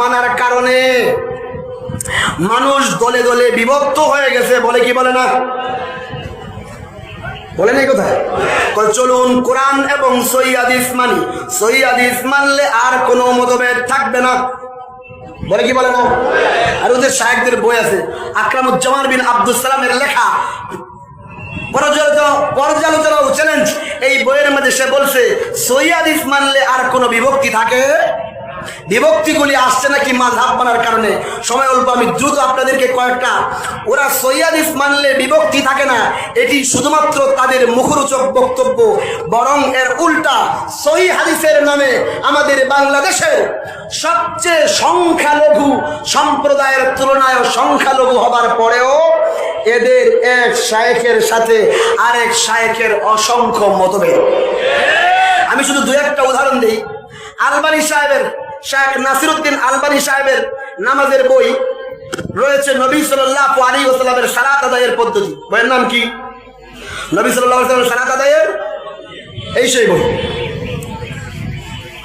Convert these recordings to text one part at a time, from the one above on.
মানার কারণে মানুষ দলে দলে বিভক্ত হয়ে গেছে, বলে কি বলে না? বলে নাই কোথায় চলুন কোরআন এবং সৈয়াদিস মানি। সৈয়াদিস মানলে আর কোনো মতভেদ থাকবে না। বলে কি বলে না? আর ওদের শাহেকদের বই আছে, আকরামুজ্জামান বিন আব্দুল সালামের লেখা। পর্যালোচনা চ্যালেঞ্জ এই বইয়ের মধ্যে সে বলছে সৈয়াদিস মানলে আর কোনো বিভক্তি থাকে? বিভক্তিগুলি আসছে নাকি মাঝহাব মানার কারণে? সময় অল্প, আমি দ্রুত আপনাদেরকে কয়েকটা। ওরা সৈয়াদিস মানলে বিভক্তি থাকে না, এটি শুধুমাত্র তাদের মুখরোচক বক্তব্য, বরং এর উল্টা সহি হাদিসের নামে আমাদের বাংলাদেশের সবচেয়ে সংখ্যালঘু সম্প্রদায়ের তুলনায় সংখ্যালঘু হবার পরেও এদের এক শায়েখের সাথে আরেক শায়েখের অসংখ্য মতভেদ। আমি শুধু দু একটা উদাহরণ দিই। আলবানি সাহেবের শেখ নাসিরুদ্দিন আলবানি সাহেবের নামাজের বই রয়েছে নবী সাল্লাহ আলী ওসালামের সালাত আদায়ের পদ্ধতি। বইয়ের নাম কি? নবী সাল্লাহ সালাত আদায়ের এই সেই বই।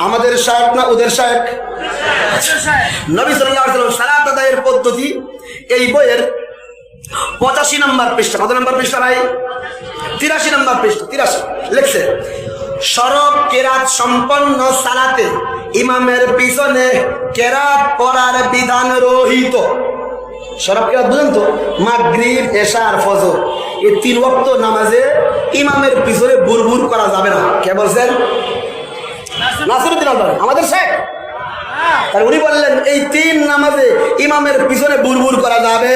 আমাদের শায়েক না ওদের শায়েক নবী সাল্লাহ সালাত আদায়ের পদ্ধতি এই বইয়ের পঁচাশি নম্বর পৃষ্ঠা। কত নম্বর পৃষ্ঠা ভাই? তিরাশি নম্বর পৃষ্ঠা। তিরাশি। লিখছে। সরব কেরাত সম্পন্ন সালাতে ইমামের পিছনে কেরাত পড়ার বিধান রহিত। সরব কেরাত বুঝেন তো? মাগরিব এশা আর ফজর। এই তিন ওয়াক্ত নামাজে ইমামের পিছনে বুরবুর করা যাবে না। কে বলছেন? নাসিরুদ্দিন আলবানি। আমাদের শেখ। আর উনি বললেন, এই তিন নামাজে ইমামের পিছনে বুরবুর করা যাবে।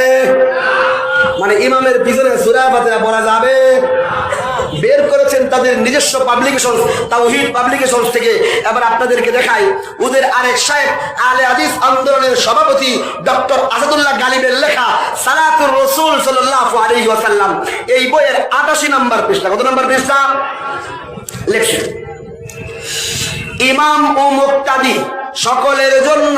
মানে ইমামের পিছনে সুরা ফাতিহা পড়া যাবে। বের করেছেন তাদের নিজস্ব পাবলিকেশন তাওহিদ পাবলিকেশন থেকে। এবার আপনাদেরকে দেখাই ওদের আরেক সাহেব আলে আদিস আন্দোলনের সভাপতি ডক্টর আসাদুল্লাহ গালিবের লেখা সালাতুর রসুল সাল্লাহ আলাইহি ওয়াসাল্লাম। এই বইয়ের আটাশি নম্বর পৃষ্ঠা। কত নম্বর পৃষ্ঠা? লেখছেন। ইমাম ও মুক্তাদি, সকলের জন্য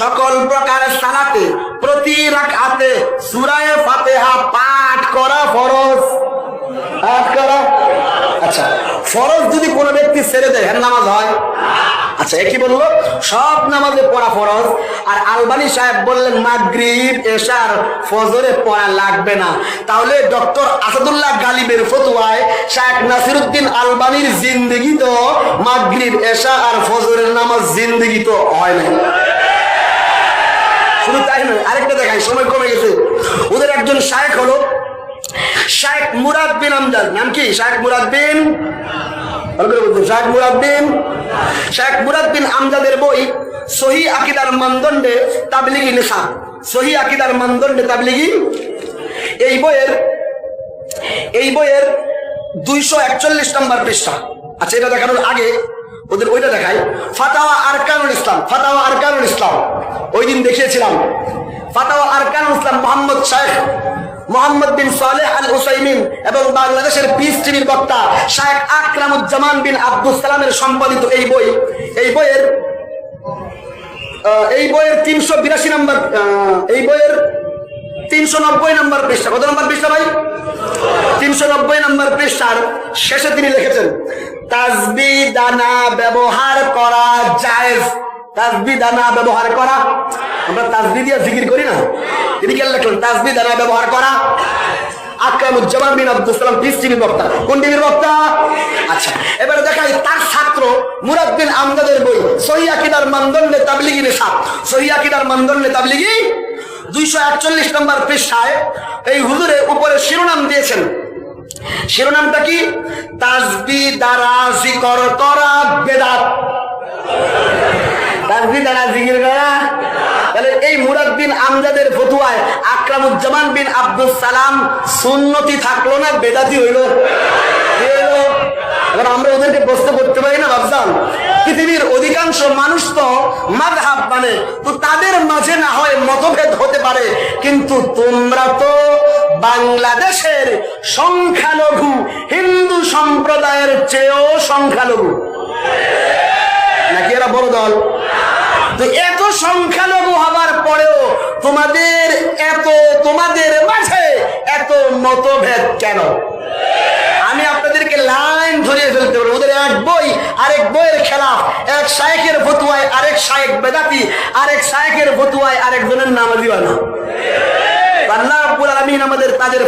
সকল প্রকার সালাতে প্রতি রাকাতে সুরায় ফাতিহা পাঠ করা ফরজ। পাঠ করা আচ্ছা ফরজ যদি কোনো ব্যক্তি ছেড়ে দেয় হ্যাঁ নামাজ হয়? আচ্ছা একই বলল? সব নামাজে পড়া ফরজ, আর আলবানি সাহেব বললেন, মাগরিব, এশার, ফজরে পড়া লাগবে না। তাহলে ডক্টর আসাদুল্লাহ গালিবের ফতুয়ায় শাহেখ নাসিরুদ্দিন আলবানির জিন্দগি তো মাগরিব, এশা আর ফজরের নামাজ জিন্দগি তো হয় নাই। শুধু তাই নয়, আরেকটা দেখাই, সময় কমে গেছে। ওদের একজন শায়েখ হলো শায়েখ মুরাদ বিন আমজাদ। নাম কি? শায়েখ মুরাদ বিন? শাহেখ মুরাদ বিন? শাহেখ মুরাদ বিন আমজাদের বই সহি আকিদার মানদণ্ডে তাবলিগি নেশা সহি আকিদার মানদণ্ডে তাবলিগি। এই বইয়ের এই বইয়ের দুইশো একচল্লিশ নম্বর পৃষ্ঠা। আচ্ছা এটা দেখানোর আগে ওদের ওইটা দেখাই। ফাতাওয়া আরকানুল ইসলাম, ফাতাওয়া আরকানুল ইসলাম। ওই দিন দেখিয়েছিলাম। ফাতাওয়া আরকানুল ইসলাম মোহাম্মদ শাহেখ মোহাম্মদ বিন সালেহ আল হুসাইমিন এবং বাংলাদেশের পিস টিভির বক্তা শাহেখ আকরামুজ্জামান বিন আব্দুল সালামের সম্পাদিত এই বই। এই বইয়ের এই বইয়ের তিনশো বিরাশি নম্বর এই বইয়ের তিনশো নব্বই নম্বর পৃষ্ঠা। কত নম্বর পৃষ্ঠা ভাই? তিনশো নব্বই নম্বর পৃষ্ঠার শেষে তিনি লিখেছেন তাজবি দানা ব্যবহার করা জায়েজ। তাজবি দানা ব্যবহার করা? আমরা তাজবি দিয়ে জিকির করি না? লিখলেন তাজবি দানা ব্যবহার করা। আচ্ছা এই উপরে শিরোনাম দিয়েছেন। শিরোনামটা কি? তাজবি দ্বারা জিকর করা বেদাত। তাজবি দ্বারা জিকির করা তাহলে এই মুরাদ বিন আমজাদের আকরামুজ্জামান বিন আব্দুল সালাম সুন্নতি থাকল না, বেদাতি হইল। এবার আমরা ওদেরকে প্রশ্ন করতে পারি না ভাবতাম পৃথিবীর অধিকাংশ মানুষ তো মাযহাব মানে তো তাদের মাঝে না হয় মতভেদ হতে পারে, কিন্তু তোমরা তো বাংলাদেশের সংখ্যালঘু, হিন্দু সম্প্রদায়ের চেয়েও সংখ্যালঘু। নাকি এরা বড় দল? তো এত সংখ্যালঘু হবার পরেও তোমাদের তোমাদের মাঝে এত মতভেদ কেন? আমি আপনাদেরকে লাইন ধরিয়ে ফেলতে পারবে ওদের এক বই, আরেক বইয়ের খেলা এক শায়েকের ফতুয়ায় আরেক শায়েক বেদাতি, আরেক শায়েকের ফতুয়ায় আরেকজনের নামাজি বানা আল্লাহ রাব্বুল আমাদের তাদের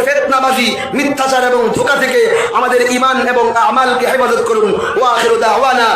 মিথ্যাচার এবং আমাদের আমালকে দাওয়ানা